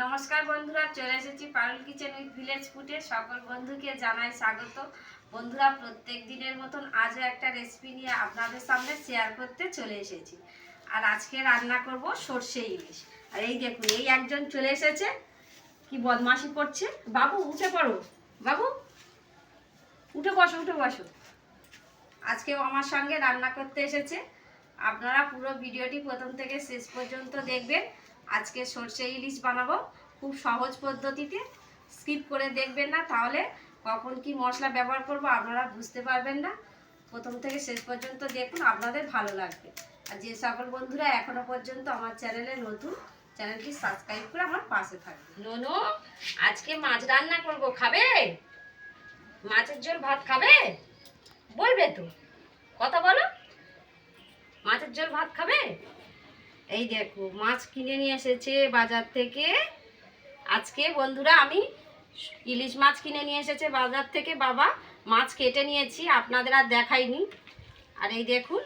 নমস্কার বন্ধুরা, চলে এসেছি পারুল কিচেন উইথ ভিলেজ ফুটে সকল বন্ধুকে জানাই স্বাগত। বন্ধুরা, প্রত্যেক দিনের মতন আজও একটা রেসিপি নিয়ে আপনাদের সামনে শেয়ার করতে চলে এসেছি। আর আজকে রান্না করব সর্ষে ইলিশ। আর এই দেখুন, এই একজন চলে এসেছে। কি বদমাশি করছে? বাবু, উঠে পড়ো। বাবু, উঠে বসো উঠে বসো। আজকেও আমার সঙ্গে রান্না করতে এসেছে। আপনারা পুরো ভিডিওটি প্রথম থেকে শেষ পর্যন্ত দেখবেন। আজকে সর্ষে ইলিশ বানাবো। খুব সহজ পদ্ধতিতে। স্কিপ করে দেখবেন না, তাহলে কখন কি মশলা ব্যবহার করব আপনারা বুঝতে পারবেন না। প্রথম থেকে শেষ পর্যন্ত দেখুন, আপনাদের ভালো লাগবে। আর যে সকল বন্ধুরা এখনও পর্যন্ত আমার চ্যানেলে নতুন, চ্যানেলটি সাবস্ক্রাইব করে আমার পাশে থাকবে নোনো, আজকে মাছ রান্না করব, খাবে? মাছের ঝোল ভাত খাবে? বলবে তো। কথা বলো। মাছের ঝোল ভাত খাবে? এই দেখো, মাছ কিনে নিয়ে এসেছে বাজার থেকে। আজকে বন্ধুরা আমি ইলিশ মাছ কিনে নিয়ে এসেছে বাজার থেকে। বাবা, মাছ কেটে নিয়েছি, আপনাদের আর দেখাইনি। আর এই দেখুন,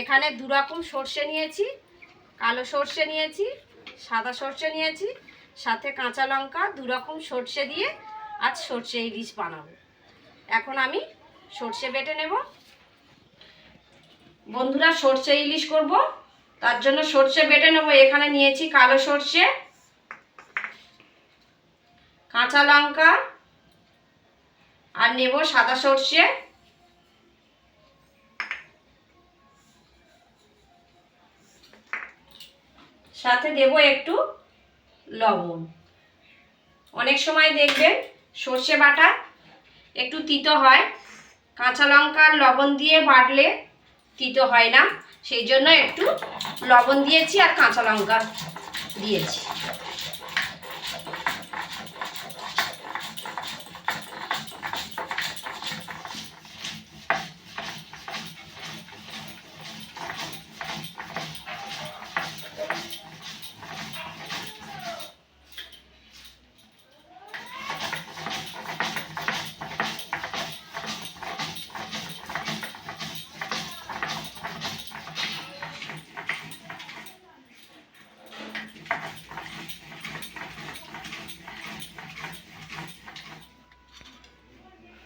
এখানে দু রকম সর্ষে নিয়েছি, কালো সর্ষে নিয়েছি, সাদা সর্ষে নিয়েছি, সাথে কাঁচা লঙ্কা দু রকম সর্ষে দিয়ে আজ সর্ষে ইলিশ বানাবো। এখন আমি সর্ষে বেটে নেব। বন্ধুরা, সর্ষে ইলিশ করব। তার জন্য সর্ষে বেটে নেব, এখানে নিয়েছি কালো সর্ষে, কাঁচা লঙ্কা, আর নেব সাদা সর্ষে। সাথে দেব একটু লবণ। অনেক সময় দেখবেন সর্ষে বাটা একটু তিতো হয়, কাঁচা লঙ্কা আর লবণ দিয়ে বাটলে তিতো হয় না সেই জন্য একটু লবণ দিয়েছি আর কাঁচা লঙ্কা দিয়েছি।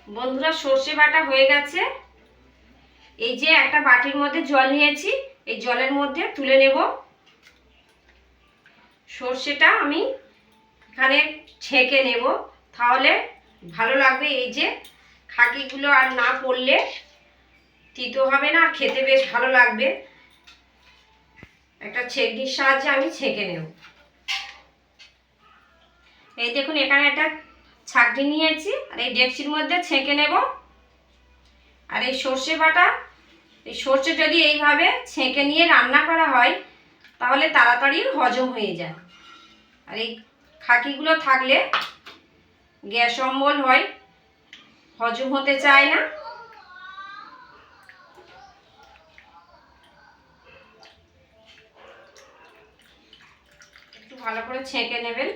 বন্ধুরা, সর্ষে বাটা হয়ে গেছে। এই যে একটা বাটির মধ্যে জল নিয়েছি, এই জলের মধ্যে তুলে নেব। সর্ষেটা আমি এখানে ছেঁকে নেব। তাহলে ভালো লাগবে এই যে খাকিগুলো আর না পড়লে। তিতো হবে না, আর খেতে বেশ ভালো লাগবে। একটা ছেঁকনির সাহায্যে আমি ছেঁকে নেব। এই দেখুন, এখানে একটা ছাকনি নিয়েছি, আর এই ডেকচির মধ্যে ছেঁকে নেব। আর এই সর্ষে বাটা, এই সর্ষে যদি এইভাবে ছেঁকে নিয়ে রান্না করা হয়, তাহলে তাড়াতাড়ি হজম হয়ে যায়। আর এই খাকিগুলো থাকলে গ্যাস অম্বল হয়, হজম হতে চায় না। একটু ভালো করে ছেঁকে নেবেন।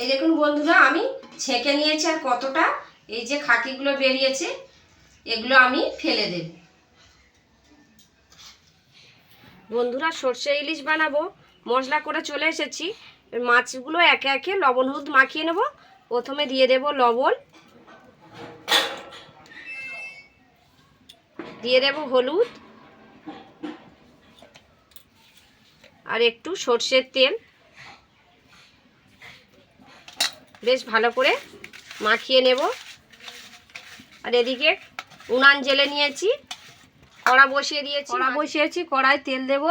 এই দেখুন বন্ধুরা, আমি ছেঁকে নিয়েছি আর কতটা, এই যে খাকিগুলো বেরিয়েছে, এগুলো আমি ফেলে দেব। বন্ধুরা, সর্ষে ইলিশ বানাবো, মশলা করে চলে এসেছি। মাছগুলো একে একে লবণ হলুদ মাখিয়ে নেব। প্রথমে দিয়ে দেব লবণ। দিয়ে দেব হলুদ। আর একটু সর্ষের তেল। বেশ ভালো করে মাখিয়ে নেব। আর এদিকে উনান জেলে নিয়েছি, কড়া বসিয়ে দিয়েছি। কড়া বসিয়েছি, কড়ায় তেল দেব।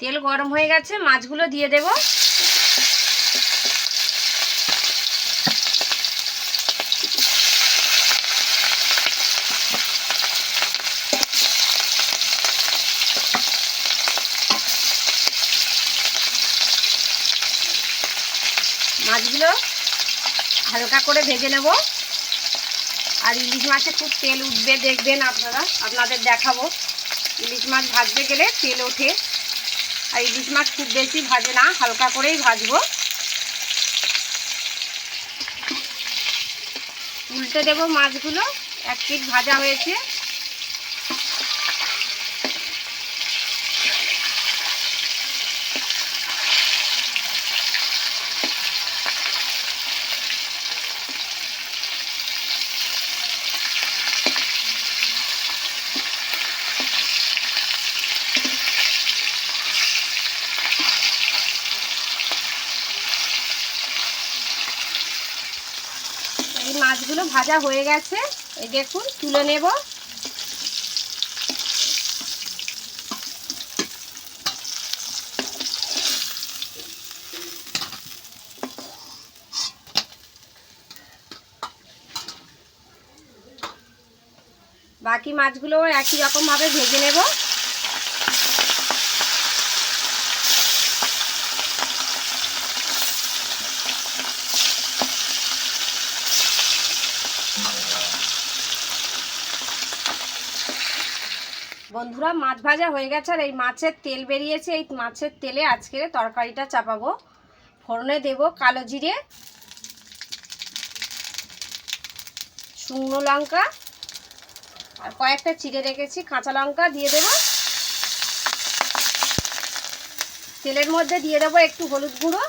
তেল গরম হয়ে গেছে, মাছগুলো দিয়ে দেব। মাছগুলো হালকা করে ভেজে নেব। আর ইলিশ মাছে খুব তেল উঠবে, দেখবেন আপনারা। আপনাদের দেখাবো। ইলিশ মাছ ভাজতে গেলে তেল ওঠে। আর ইলিশ মাছ খুব বেশি ভাজে না, হালকা করেই ভাজবো। উল্টে দেব মাছগুলো। এক পিট ভাজা হয়েছে এই মাছগুলো ভাজা হয়ে গেছে। এই দেখুন তুলে নেব। বাকি মাছগুলো একই রকমভাবে ভেজে নেব। বন্ধুরা, মাছ ভাজা হয়ে গেছে আর এই মাছের তেল বেরিয়েছে। এই মাছের তেলে আজকে তরকারিটা চাপাবো। ফোড়নে দেব কালো জিরে, শুকনো লঙ্কা, আর কয়েকটা চিড়ে রেখেছি, কাঁচা লঙ্কা দিয়ে দেব। তেলের মধ্যে দিয়ে দেবো একটু হলুদ গুঁড়ো।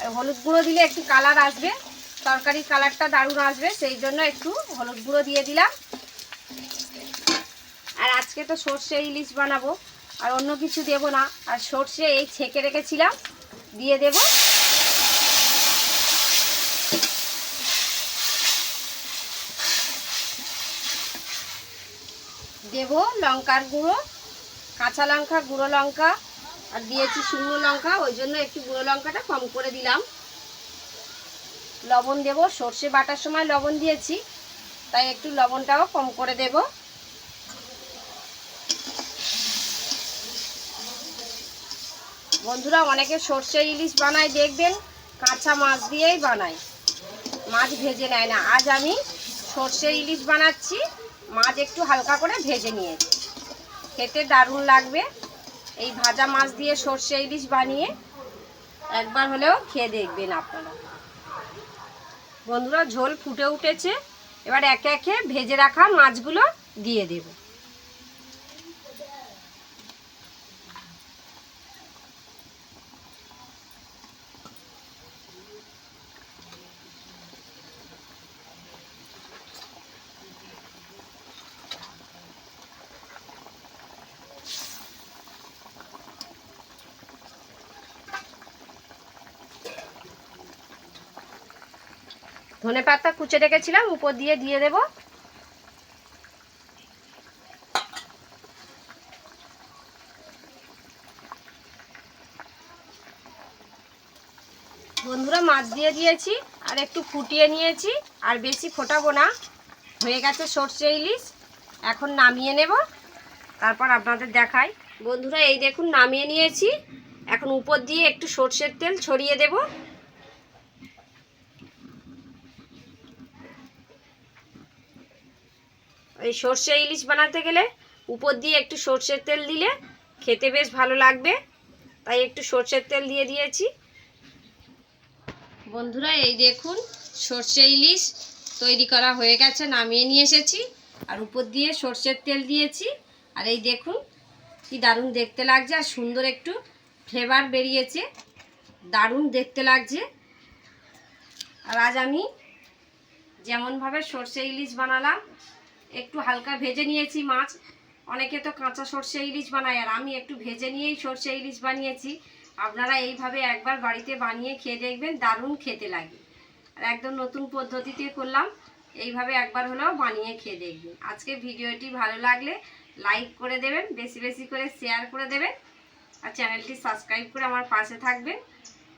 আর হলুদ গুঁড়ো দিলে একটু কালার আসবে। তরকারির কালারটা দারুণ আসবে, সেই জন্য একটু হলুদ গুঁড়ো দিয়ে দিলাম। আর আজকে তো সর্ষে ইলিশ বানাবো। আর অন্য কিছু দেব না। আর সর্ষে এই ছেঁকে রেখেছিলাম। দিয়ে দেব। দেব লঙ্কার গুঁড়ো, কাঁচা লঙ্কা, গুঁড়ো লঙ্কা, আর দিয়েছি শুকনো লঙ্কা। ওই জন্য একটু গুঁড়ো লঙ্কাটা কম করে দিলাম। লবণ দেব। সর্ষে বাটার সময় লবণ দিয়েছি। তাই একটু লবণটাও কম করে দেবো। বন্ধুরা, অনেকে সর্ষে ইলিশ বানায়, দেখবেন? কাঁচা মাছ দিয়েই বানায়। মাছ ভেজে নেয় না। আজ আমি সর্ষে ইলিশ বানাচ্ছি। মাছ একটু হালকা করে ভেজে নিয়েছি। খেতে দারুণ লাগবে। এই ভাজা মাছ দিয়ে সর্ষে ইলিশ বানিয়ে একবার হলেও খেয়ে দেখবেন আপনারা। বন্ধুরা, ঝোল ফুটে উঠেছে। এবার একে একে ভেজে রাখা মাছগুলো দিয়ে দেবো। ধনে পাতা কুচে রেখেছিলাম, উপর দিয়ে দিয়ে দেব। বন্ধুরা, মাছ দিয়ে দিয়েছি, আর একটু ফুটিয়ে নিয়েছি, আর বেশি ফোটাবো না। হয়ে গেছে সর্ষে ইলিশ, এখন নামিয়ে নেব, তারপর আপনাদের দেখাই। বন্ধুরা, এই দেখুন, নামিয়ে নিয়েছি, এখন উপর দিয়ে একটু সর্ষের তেল ছড়িয়ে দেবো। এই সর্ষে ইলিশ বানাতে গেলে উপর দিয়ে একটু সর্ষের তেল দিলে খেতে বেশ ভালো লাগবে। তাই একটু সর্ষের তেল দিয়ে দিয়েছি। বন্ধুরা, এই দেখুন, সর্ষে ইলিশ তৈরি করা হয়ে গেছে, নামিয়ে নিয়ে এসেছি। আর উপর দিয়ে সর্ষের তেল দিয়েছি। আর এই দেখুন, কি দারুণ দেখতে লাগছে আর সুন্দর একটু ফ্লেভার বেরিয়েছে। দারুণ দেখতে লাগছে। আর আজ আমি যেমনভাবে সর্ষে ইলিশ বানালাম একটু হালকা ভেজে নিয়েছি মাছ। অনেকে তো কাঁচা সর্ষে ইলিশ বানায়, আর আমি একটু ভেজে নিয়েই সর্ষে ইলিশ বানিয়েছি। আপনারা এইভাবে একবার বাড়িতে বানিয়ে খেয়ে দেখবেন, দারুণ খেতে লাগে। আর একদম নতুন পদ্ধতিতে করলাম, এইভাবে একবার হলেও বানিয়ে খেয়ে দেখবেন। আজকে ভিডিওটি ভালো লাগলে লাইক করে দেবেন, বেশি বেশি করে শেয়ার করে দেবেন, আর চ্যানেলটি সাবস্ক্রাইব করে আমার পাশে থাকবেন।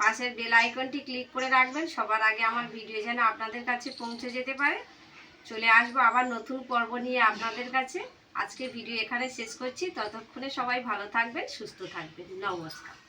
পাশের বেল আইকনটি ক্লিক করে রাখবেন, সবার আগে আমার ভিডিও যেন আপনাদের কাছে পৌঁছে যেতে পারে। চলে আসব আবার নতুন পর্ব নিয়ে আপনাদের কাছে। আজকে ভিডিও এখানে শেষ করছি। ততক্ষণে সবাই ভালো থাকবেন, সুস্থ থাকবেন। নমস্কার।